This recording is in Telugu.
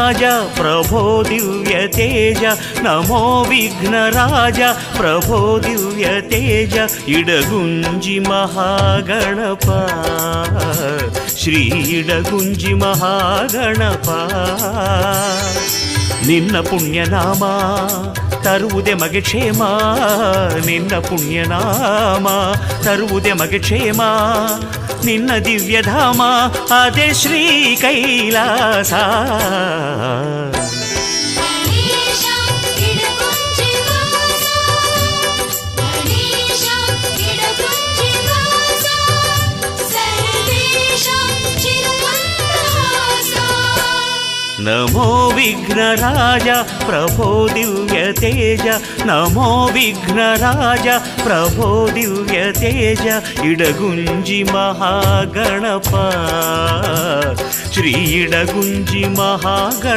రాజ ప్రభో దివ్య తేజ నమో విఘ్నరాజ ప్రభో దివ్య తేజ ఇడగుంజి మహాగణప. శ్రీ ఇడగుంజి మహాగణప. ನಿನ್ನ ಪುಣ್ಯನಾಮ ತರುವುದೇ ಮಗೆ ಕ್ಷೇಮ ನಿನ್ನ ಪುಣ್ಯನಾಮ ತರುವುದೇ ಮಗೆ ಕ್ಷೇಮ ನಿನ್ನ ದಿವ್ಯಧಾಮ ಅದೇ ಶ್ರೀ ಕೈಲಾಸ नमो विघ्नराज प्रभो दिव्यतेज नमो विघ्नराज प्रभो दिव्यतेज इडगुञ्जि महागणप श्री इडगुञ्जि महागण